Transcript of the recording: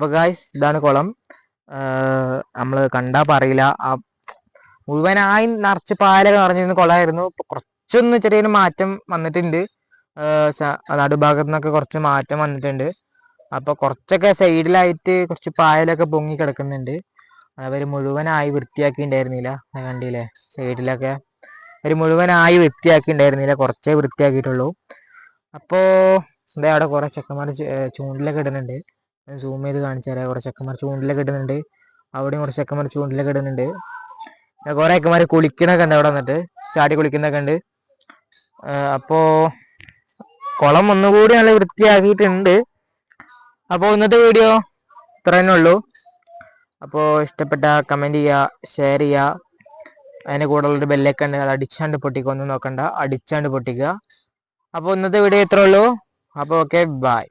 അപ്പൊ ഗായ്സ് ഇതാണ് കുളം. നമ്മൾ കണ്ടാ പറയില്ല മുഴുവനായി നിറച്ച് പാലൊക്കെ നിറഞ്ഞിരുന്ന കുളമായിരുന്നു. ഇപ്പൊ കുറച്ചൊന്ന് ചെറിയൊരു മാറ്റം വന്നിട്ടുണ്ട്. നടുഭാഗത്തു നിന്നൊക്കെ കുറച്ച് മാറ്റം വന്നിട്ടുണ്ട്. അപ്പോൾ കുറച്ചൊക്കെ സൈഡിലായിട്ട് കുറച്ച് പായലൊക്കെ പൊങ്ങി കിടക്കുന്നുണ്ട്. അവർ മുഴുവനായി വൃത്തിയാക്കി ഉണ്ടായിരുന്നില്ല കണ്ടില്ലേ? സൈഡിലൊക്കെ അവർ മുഴുവനായി വൃത്തിയാക്കി ഉണ്ടായിരുന്നില്ല കുറച്ചേ വൃത്തിയാക്കിയിട്ടുള്ളൂ. അപ്പോൾ എന്താ അവിടെ കുറെ ചെക്കന്മാർ ചൂണ്ടിലൊക്കെ ഇടുന്നുണ്ട്. സൂം ചെയ്ത് കാണിച്ചു തരാം. കുറെ ചെക്കന്മാർ ചൂണ്ടിലൊക്കെ ഇടുന്നുണ്ട്. അവിടെയും കുറച്ച് ചെക്കന്മാർ ചൂണ്ടിലൊക്കെ ഇടുന്നുണ്ട്. കുറെ ചെക്കന്മാർ കുളിക്കണൊക്കെ ഉണ്ട് അവിടെ വന്നിട്ട്. ചാടി കുളിക്കുന്നൊക്കെ ഉണ്ട്. അപ്പോൾ അപ്പോ കുളം ഒന്നുകൂടി നല്ല വൃത്തിയാക്കിയിട്ടുണ്ട്. അപ്പോൾ ഇന്നത്തെ വീഡിയോ ഇത്ര തന്നെ ഉള്ളൂ. അപ്പോൾ ഇഷ്ടപ്പെട്ട കമന്റ് ചെയ്യുക ഷെയർ ചെയ്യുക. അതിന്റെ കൂടെ ഉള്ളൊരു ബെല്ലൊക്കെ ഉണ്ട്. അത് അടിച്ചാണ്ട് പൊട്ടിക്കുക ഒന്നും നോക്കണ്ട. അടിച്ചാണ്ട് പൊട്ടിക്കുക. അപ്പോൾ ഇന്നത്തെ വീഡിയോ ഇത്രേ ഉള്ളൂ. അപ്പോൾ ഓക്കെ ബൈ